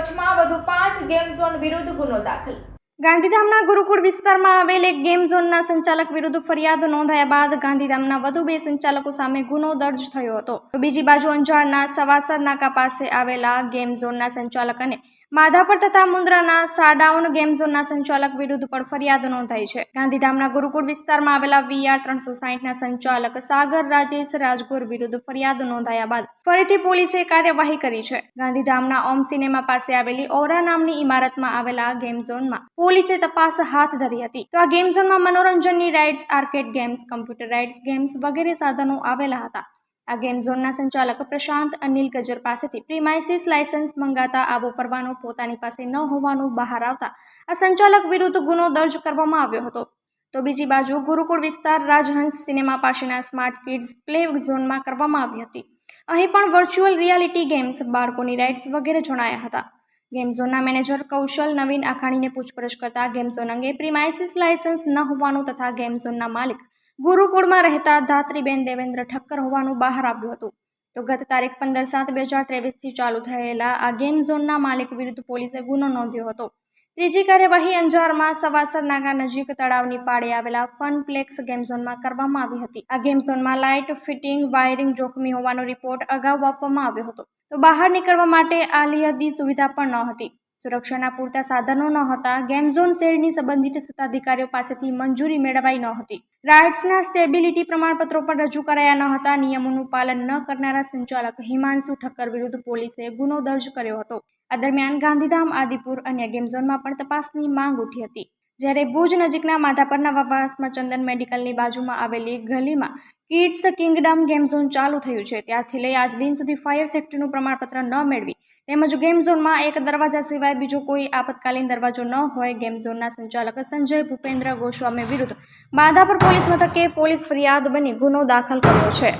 કચ્છમાં વધુ પાંચ ગેમ ઝોન વિરુદ્ધ ગુનો દાખલ. ગાંધીધામના ગુરુકુળ વિસ્તારમાં આવેલ એક ગેમ ઝોનના સંચાલક વિરુદ્ધ ફરિયાદ નોંધાયા બાદ ગાંધીધામના વધુ બે સંચાલકો સામે ગુનો દર્જ થયો હતો. બીજી બાજુ અંજારના સવાસર નાકા પાસે આવેલા ગેમ ઝોનના સંચાલક અને માધાપર તથા મુન્દ્રાના સાડાઉન ગેમ ઝોનના સંચાલક વિરુદ્ધ પણ ફરિયાદ નોંધાઈ છે. ગાંધીધામના ગુરુકુળ વિસ્તારમાં આવેલા વીઆર ત્રણસો સાહીઠના સંચાલક સાગર રાજેશ રાજગોર વિરુદ્ધ ફરિયાદ નોંધાયા બાદ ફરીથી પોલીસે કાર્યવાહી કરી છે. ગાંધીધામના ઓમ સિનેમા પાસે આવેલી ઓરા નામની ઇમારતમાં આવેલા ગેમ ઝોનમાં પોલીસે તપાસ હાથ ધરી હતી. તો આ ગેમ ઝોનમાં મનોરંજનની rides, arcade games, computer rides games વગેરે સાધનો આવેલા હતા. આ ગેમ ઝોનના સંચાલક પ્રશાંત અનિલ ગજર પાસેથી પ્રીમાઇસીસ લાયસન્સ મંગાતા આવો પરવાનો પોતાની પાસે ન હોવાનું બહાર આવતા આ સંચાલક વિરુદ્ધ ગુનો દર્જ કરવામાં આવ્યો હતો. તો બીજી બાજુ ગુરુકુળ વિસ્તાર રાજહંસ સિનેમા પાસેના સ્માર્ટ કિડ્સ પ્લે ઝોનમાં કરવામાં આવી હતી. અહીં પણ વર્ચ્યુઅલ રિયાલિટી ગેમ્સ બાળકોની રાઇડ્સ વગેરે જણાયા હતા. ગેમ ઝોનના મેનેજર કૌશલ નવીન આખાણીને પૂછપરછ કરતા ગેમ ઝોન અંગે પ્રીમાઇસિસ લાયસન્સ ન હોવાનું તથા ગેમ ઝોનના માલિક ગુરુકુળમાં રહેતા ધાત્રીબેન દેવેન્દ્ર ઠક્કર હોવાનું બહાર આવ્યું હતું. તો ગત તારીખ પંદર સાત બે હજાર ત્રેવીસથી ચાલુ થયેલા આ ગેમ ઝોનના માલિક વિરુદ્ધ પોલીસે ગુનો નોંધ્યો હતો. ત્રીજી કાર્યવાહી અંજારમાં સવાસર નાગા નજીક તળાવની પાળે આવેલા ફનપ્લેક્સ ગેમ ઝોનમાં કરવામાં આવી હતી. આ ગેમ ઝોનમાં લાઇટ, ફિટિંગ, વાયરિંગ જોખમી હોવાનો રિપોર્ટ અગાઉ આપવામાં આવ્યો હતો. તો બહાર નીકળવા માટે આલિયદી સુવિધા પણ ન હતી. સુરક્ષાના પૂરતા સાધનો ન હતા ગેમ ઝોન શેરની સંબંધિત સત્તાધિકારીઓ પાસેથી મંજૂરી મેળવાઈ ન હતી રાઇડ્સના સ્ટેબિલિટી પ્રમાણપત્રો પણ રજૂ કરાયા ન હતા નિયમોનું પાલન ન કરનારા સંચાલક હિમાંશુ ઠક્કર વિરુદ્ધ પોલીસે ગુનો દર્જ કર્યો હતો. આ દરમિયાન ગાંધીધામ, આદિપુર અન્ય ગેમ ઝોનમાં પણ તપાસની માંગ ઉઠી હતી. જ્યારે ભુજ નજીકના માધાપરના વવાસમાં ચંદન મેડિકલની બાજુમાં આવેલી ગલીમાં કિડ્સ કિંગડમ ગેમ ઝોન ચાલુ થયું છે. ત્યારથી લઈ આજ દિન સુધી ફાયર સેફ્ટીનું પ્રમાણપત્ર ન મેળવી તેમજ ગેમ ઝોનમાં એક દરવાજા સિવાય બીજો કોઈ આપતકાલીન દરવાજો ન હોય ગેમ ઝોનના સંચાલક સંજય ભૂપેન્દ્ર ગોસ્વામી વિરુદ્ધ માધાપર પોલીસ મથકે પોલીસ ફરિયાદ બની ગુનો દાખલ કર્યો છે.